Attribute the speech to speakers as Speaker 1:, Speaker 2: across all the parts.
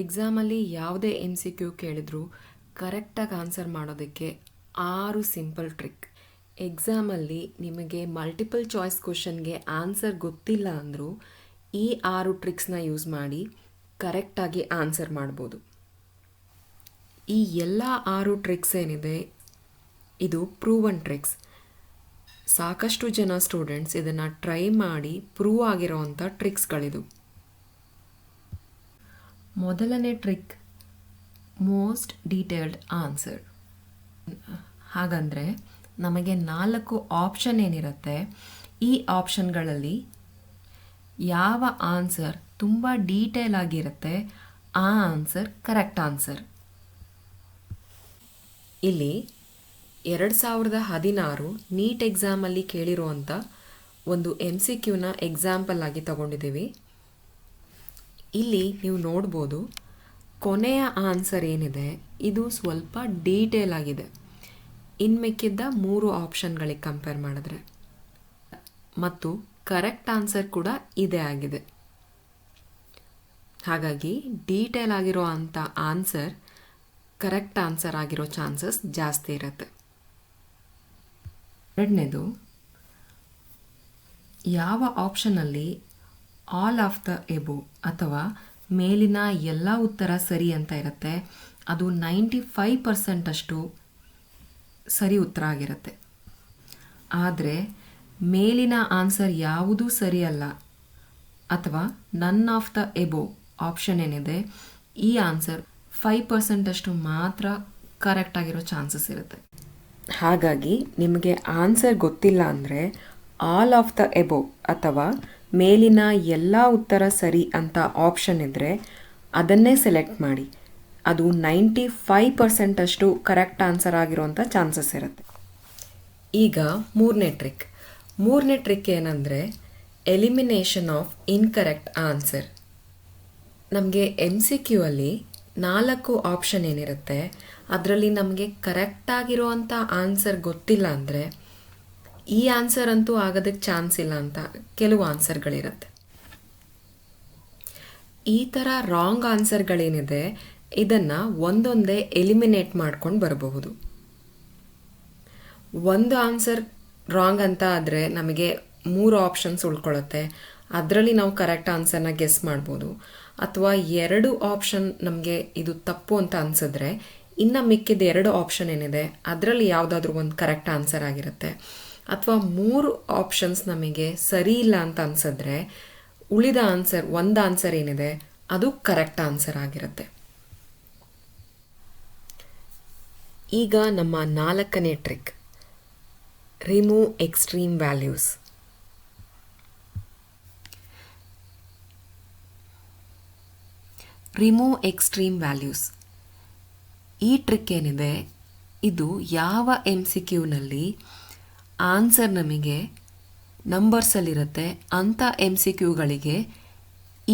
Speaker 1: ಎಕ್ಸಾಮಲ್ಲಿ ಯಾವುದೇ M C Q ಕೇಳಿದ್ರು ಕರೆಕ್ಟಾಗಿ ಆನ್ಸರ್ ಮಾಡೋದಕ್ಕೆ ಆರು ಸಿಂಪಲ್ ಟ್ರಿಕ್ ಎಕ್ಸಾಮಲ್ಲಿ ನಿಮಗೆ ಮಲ್ಟಿಪಲ್ ಚಾಯ್ಸ್ ಕ್ವಶನ್ಗೆ ಆನ್ಸರ್ ಗೊತ್ತಿಲ್ಲ ಅಂದರೂ ಈ ಆರು ಟ್ರಿಕ್ಸ್ನ ಯೂಸ್ ಮಾಡಿ ಕರೆಕ್ಟಾಗಿ ಆನ್ಸರ್ ಮಾಡ್ಬೋದು. ಈ ಎಲ್ಲ ಆರು ಟ್ರಿಕ್ಸ್ ಏನಿದೆ, ಇದು ಪ್ರೂವನ್ ಟ್ರಿಕ್ಸ್ ಸಾಕಷ್ಟು ಜನ ಸ್ಟೂಡೆಂಟ್ಸ್ ಇದನ್ನು ಟ್ರೈ ಮಾಡಿ ಪ್ರೂವ್ ಆಗಿರೋವಂಥ ಟ್ರಿಕ್ಸ್ಗಳಿದು ಮೊದಲನೇ ಟ್ರಿಕ್ ಮೋಸ್ಟ್ ಡೀಟೇಲ್ಡ್ ಆನ್ಸರ್ ಹಾಗಂದರೆ ನಮಗೆ ನಾಲ್ಕು ಆಪ್ಷನ್ ಏನಿರುತ್ತೆ, ಈ ಆಪ್ಷನ್ಗಳಲ್ಲಿ ಯಾವ ಆನ್ಸರ್ ತುಂಬ ಡೀಟೇಲ್ ಆಗಿರುತ್ತೆ, ಆ ಆನ್ಸರ್ ಕರೆಕ್ಟ್ ಆನ್ಸರ್ ಇಲ್ಲಿ ಎರಡು ಸಾವಿರದ ಹದಿನಾರು ನೀಟ್ ಎಕ್ಸಾಮಲ್ಲಿ ಕೇಳಿರುವಂಥ ಒಂದು ಎಂ ಸಿ ಕ್ಯೂನ ಎಕ್ಸಾಂಪಲ್ ಆಗಿ ತಗೊಂಡಿದ್ದೀವಿ. ಇಲ್ಲಿ ನೀವು ನೋಡ್ಬೋದು ಕೊನೆಯ ಆನ್ಸರ್ ಏನಿದೆ? ಇದು ಸ್ವಲ್ಪ ಡೀಟೇಲ್ ಆಗಿದೆ. ಇನ್ನು ಮಿಕ್ಕಿದ್ದ ಮೂರು ಆಪ್ಷನ್ಗಳಿಗೆ ಕಂಪೇರ್ ಮಾಡಿದ್ರೆ. ಮತ್ತು ಕರೆಕ್ಟ್ ಆನ್ಸರ್ ಕೂಡ ಇದೇ ಆಗಿದೆ. ಹಾಗಾಗಿ ಡೀಟೇಲ್ ಆಗಿರೋ ಅಂಥ ಆನ್ಸರ್, ಕರೆಕ್ಟ್ ಆನ್ಸರ್ ಆಗಿರೋ ಚಾನ್ಸಸ್ ಜಾಸ್ತಿ ಇರುತ್ತೆ. ಎರಡನೇದು, ಯಾವ ಆಪ್ಷನಲ್ಲಿ ಆಲ್ ಆಫ್ ದ ಎಬೋ ಅಥವಾ ಮೇಲಿನ ಎಲ್ಲ ಉತ್ತರ ಸರಿ ಅಂತ ಇರುತ್ತೆ. ಅದು ನೈಂಟಿ ಫೈವ್ ಪರ್ಸೆಂಟಷ್ಟು ಸರಿ ಉತ್ತರ ಆಗಿರುತ್ತೆ. ಆದರೆ ಮೇಲಿನ ಆನ್ಸರ್ ಯಾವುದೂ ಸರಿಯಲ್ಲ ಅಥವಾ none of the above option ಏನಿದೆ, ಈ ಆನ್ಸರ್ ಫೈವ್ ಪರ್ಸೆಂಟಷ್ಟು ಮಾತ್ರ ಕರೆಕ್ಟ್ ಆಗಿರೋ ಚಾನ್ಸಸ್ ಇರುತ್ತೆ. ಹಾಗಾಗಿ ನಿಮಗೆ ಆನ್ಸರ್ ಗೊತ್ತಿಲ್ಲ ಅಂದರೆ ಆಲ್ ಆಫ್ ದ ಎಬೋ ಅಥವಾ ಮೇಲಿನ ಎಲ್ಲ ಉತ್ತರ ಸರಿ ಅಂತ ಆಪ್ಷನ್ ಇದ್ದರೆ ಅದನ್ನೇ ಸೆಲೆಕ್ಟ್ ಮಾಡಿ. ಅದು ನೈಂಟಿ ಫೈವ್ ಪರ್ಸೆಂಟಷ್ಟು ಕರೆಕ್ಟ್ ಆನ್ಸರ್ ಆಗಿರುವಂಥ ಚಾನ್ಸಸ್ ಇರುತ್ತೆ. ಈಗ ಮೂರನೇ ಟ್ರಿಕ್ ಮೂರನೇ ಟ್ರಿಕ್ ಏನಂದರೆ ಎಲಿಮಿನೇಷನ್ ಆಫ್ ಇನ್ಕರೆಕ್ಟ್ ಆನ್ಸರ್ ನಮಗೆ ಎಂ ಸಿ ಕ್ಯೂ ಅಲ್ಲಿ ನಾಲ್ಕು ಆಪ್ಷನ್ ಏನಿರುತ್ತೆ, ಅದರಲ್ಲಿ ನಮಗೆ ಕರೆಕ್ಟಾಗಿರುವಂಥ ಆನ್ಸರ್ ಗೊತ್ತಿಲ್ಲ ಅಂದರೆ ಈ ಆನ್ಸರ್ ಅಂತೂ ಆಗೋದಕ್ಕೆ ಚಾನ್ಸ್ ಇಲ್ಲ ಅಂತ ಕೆಲವು ಆನ್ಸರ್ಗಳಿರುತ್ತೆ ಈ ಥರ ರಾಂಗ್ ಆನ್ಸರ್ಗಳೇನಿದೆ ಇದನ್ನು ಒಂದೊಂದೇ ಎಲಿಮಿನೇಟ್ ಮಾಡ್ಕೊಂಡು ಬರಬಹುದು. ಒಂದು ಆನ್ಸರ್ ರಾಂಗ್ ಅಂತ ಆದರೆ ನಮಗೆ ಮೂರು ಆಪ್ಷನ್ಸ್ ಉಳ್ಕೊಳ್ಳುತ್ತೆ ಅದರಲ್ಲಿ ನಾವು ಕರೆಕ್ಟ್ ಆನ್ಸರ್ನ ಗೆಸ್ ಮಾಡ್ಬೋದು. ಅಥವಾ ಎರಡು ಆಪ್ಷನ್ ನಮಗೆ ಇದು ತಪ್ಪು ಅಂತ ಅನಿಸಿದ್ರೆ, ಇನ್ನು ಮಿಕ್ಕಿದ ಎರಡು ಆಪ್ಷನ್ ಏನಿದೆ, ಅದರಲ್ಲಿ ಯಾವುದಾದ್ರೂ ಒಂದು ಕರೆಕ್ಟ್ ಆನ್ಸರ್ ಆಗಿರುತ್ತೆ. ಅಥವಾ ಮೂರು ಆಪ್ಷನ್ಸ್ ನಮಗೆ ಸರಿ ಇಲ್ಲ ಅಂತ ಅನ್ಸಿದ್ರೆ ಉಳಿದ ಆನ್ಸರ್ ಒಂದು ಆನ್ಸರ್ ಏನಿದೆ, ಅದು ಕರೆಕ್ಟ್ ಆನ್ಸರ್ ಆಗಿರುತ್ತೆ. ಈಗ ನಮ್ಮ ನಾಲ್ಕನೇ trick remove extreme values remove extreme values ಈ ಟ್ರಿಕ್ ಏನಿದೆ, ಇದು ಯಾವ ಎಂ ಸಿ ಕ್ಯೂನಲ್ಲಿ ಆನ್ಸರ್ ನಮಗೆ ನಂಬರ್ಸಲ್ಲಿರುತ್ತೆ ಅಂಥ ಎಂ ಸಿ ಕ್ಯೂಗಳಿಗೆ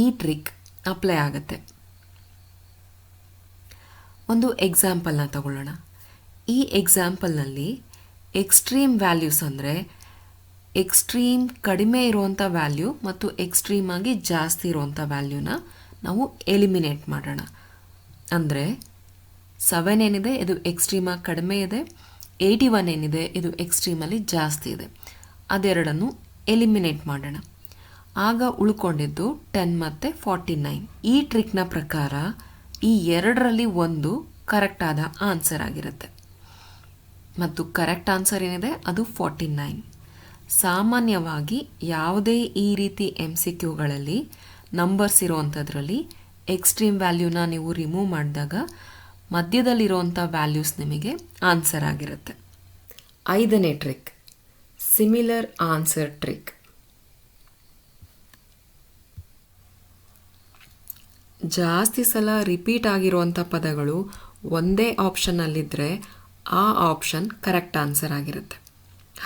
Speaker 1: ಈ ಟ್ರಿಕ್ ಅಪ್ಲೈ ಆಗುತ್ತೆ. ಒಂದು ಎಕ್ಸಾಂಪಲ್ನ ತಗೊಳ್ಳೋಣ. ಈ ಎಕ್ಸಾಂಪಲ್ನಲ್ಲಿ ಎಕ್ಸ್ಟ್ರೀಮ್ ವ್ಯಾಲ್ಯೂಸ್ ಅಂದರೆ ಎಕ್ಸ್ಟ್ರೀಮ್ ಕಡಿಮೆ ಇರುವಂಥ ವ್ಯಾಲ್ಯೂ ಮತ್ತು ಎಕ್ಸ್ಟ್ರೀಮ್ ಆಗಿ ಜಾಸ್ತಿ ಇರುವಂಥ ವ್ಯಾಲ್ಯೂನ ನಾವು ಎಲಿಮಿನೇಟ್ ಮಾಡೋಣ. ಅಂದರೆ ಸೆವೆನ್ ಏನಿದೆ, ಇದು ಎಕ್ಸ್ಟ್ರೀಮಾಗಿ ಕಡಿಮೆ ಇದೆ ಏಯ್ಟಿ ಒನ್ ಏನಿದೆ, ಇದು ಎಕ್ಸ್ಟ್ರೀಮಲ್ಲಿ ಜಾಸ್ತಿ ಇದೆ. ಅದೆರಡನ್ನು ಎಲಿಮಿನೇಟ್ ಮಾಡೋಣ. ಆಗ ಉಳ್ಕೊಂಡಿದ್ದು ಟೆನ್ ಮತ್ತು ಫಾರ್ಟಿ ನೈನ್ ಈ ಟ್ರಿಕ್ನ ಪ್ರಕಾರ ಈ ಎರಡರಲ್ಲಿ ಒಂದು ಕರೆಕ್ಟಾದ ಆನ್ಸರ್ ಆಗಿರುತ್ತೆ. ಮತ್ತು ಕರೆಕ್ಟ್ ಆನ್ಸರ್ ಏನಿದೆ, ಅದು ಫಾರ್ಟಿ ನೈನ್ ಸಾಮಾನ್ಯವಾಗಿ ಯಾವುದೇ ಈ ರೀತಿ ಎಂ ಸಿ ಕ್ಯೂಗಳಲ್ಲಿ ನಂಬರ್ಸ್ ಇರೋವಂಥದ್ರಲ್ಲಿ ಎಕ್ಸ್ಟ್ರೀಮ್ ವ್ಯಾಲ್ಯೂನ ನೀವು ರಿಮೂವ್ ಮಾಡಿದಾಗ ಮಧ್ಯದಲ್ಲಿರುವಂಥ ವ್ಯಾಲ್ಯೂಸ್ ನಿಮಗೆ ಆನ್ಸರ್ ಆಗಿರುತ್ತೆ. ಐದನೇ ಟ್ರಿಕ್ ಸಿಮಿಲರ್ ಆನ್ಸರ್ ಟ್ರಿಕ್ ಜಾಸ್ತಿ ಸಲ ರಿಪೀಟ್ ಆಗಿರುವಂಥ ಪದಗಳು ಒಂದೇ ಆಪ್ಷನ್ನಲ್ಲಿದ್ದರೆ ಆ ಆಪ್ಷನ್ ಕರೆಕ್ಟ್ ಆನ್ಸರ್ ಆಗಿರುತ್ತೆ.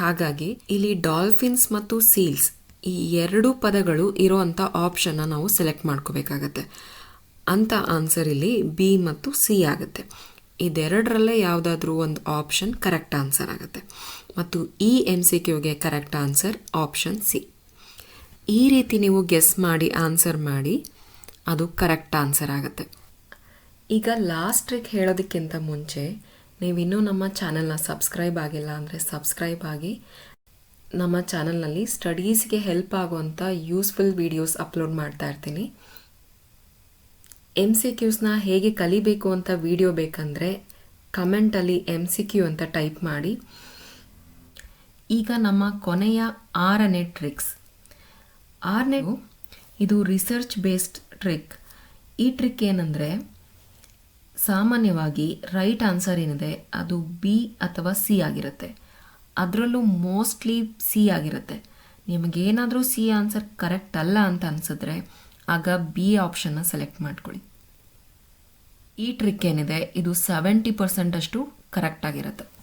Speaker 1: ಹಾಗಾಗಿ ಇಲ್ಲಿ ಡಾಲ್ಫಿನ್ಸ್ ಮತ್ತು ಸೀಲ್ಸ್ ಈ ಎರಡು ಪದಗಳು ಇರುವಂಥ ಆಪ್ಷನ್ನ ನಾವು ಸೆಲೆಕ್ಟ್ ಮಾಡ್ಕೋಬೇಕಾಗತ್ತೆ. ಅಂತ ಆನ್ಸರ್ ಇಲ್ಲಿ ಬಿ ಮತ್ತು ಸಿ ಆಗುತ್ತೆ. ಇದೆರಡರಲ್ಲೇ ಯಾವುದಾದ್ರೂ ಒಂದು ಆಪ್ಷನ್ ಕರೆಕ್ಟ್ ಆನ್ಸರ್ ಆಗುತ್ತೆ. ಮತ್ತು ಈ ಎಂ ಸಿ ಕ್ಯೂಗೆ ಕರೆಕ್ಟ್ ಆನ್ಸರ್ ಆಪ್ಷನ್ ಸಿ ಈ ರೀತಿ ನೀವು ಗೆಸ್ ಮಾಡಿ ಆನ್ಸರ್ ಮಾಡಿ, ಅದು ಕರೆಕ್ಟ್ ಆನ್ಸರ್ ಆಗುತ್ತೆ. ಈಗ ಲಾಸ್ಟ್ ಟ್ರಿಕ್ ಹೇಳೋದಕ್ಕಿಂತ ಮುಂಚೆ ನೀವಿನ್ನೂ ನಮ್ಮ ಚಾನಲ್ನ ಸಬ್ಸ್ಕ್ರೈಬ್ ಆಗಿಲ್ಲ ಅಂದರೆ ಸಬ್ಸ್ಕ್ರೈಬ್ ಆಗಿ ನಮ್ಮ ಚಾನಲ್ನಲ್ಲಿ ಸ್ಟಡೀಸ್ಗೆ ಹೆಲ್ಪ್ ಆಗುವಂಥ ಯೂಸ್ಫುಲ್ ವೀಡಿಯೋಸ್ ಅಪ್ಲೋಡ್ ಮಾಡ್ತಾ ಇರ್ತೀನಿ. ಎಂ ಸಿ ಕ್ಯೂಸ್ನ ಹೇಗೆ ಕಲಿಬೇಕು ಅಂತ ವಿಡಿಯೋ ಬೇಕಂದರೆ ಕಮೆಂಟಲ್ಲಿ ಎಂ ಸಿ ಕ್ಯೂ ಅಂತ ಟೈಪ್ ಮಾಡಿ. ಈಗ ನಮ್ಮ ಕೊನೆಯ ಆರನೇ ಟ್ರಿಕ್ಸ್ ಆರನೇ ಇದು ರಿಸರ್ಚ್ ಬೇಸ್ಡ್ ಟ್ರಿಕ್ ಈ ಟ್ರಿಕ್ ಏನಂದರೆ ಸಾಮಾನ್ಯವಾಗಿ ರೈಟ್ ಆನ್ಸರ್ ಏನಿದೆ ಅದು ಬಿ ಅಥವಾ ಸಿ ಆಗಿರುತ್ತೆ. ಅದರಲ್ಲೂ ಮೋಸ್ಟ್ಲಿ ಸಿ ಆಗಿರುತ್ತೆ. ನಿಮಗೇನಾದರೂ ಸಿ ಆನ್ಸರ್ ಕರೆಕ್ಟ್ ಅಲ್ಲ ಅಂತ ಅನಿಸಿದ್ರೆ ಆಗ ಬಿ ಆಪ್ಷನ್ನ ಸೆಲೆಕ್ಟ್ ಮಾಡ್ಕೊಳ್ಳಿ. ಈ ಟ್ರಿಕ್ ಏನಿದೆ ಇದು ಸೆವೆಂಟಿ ಪರ್ಸೆಂಟಷ್ಟು ಕರೆಕ್ಟ್ ಆಗಿರುತ್ತೆ.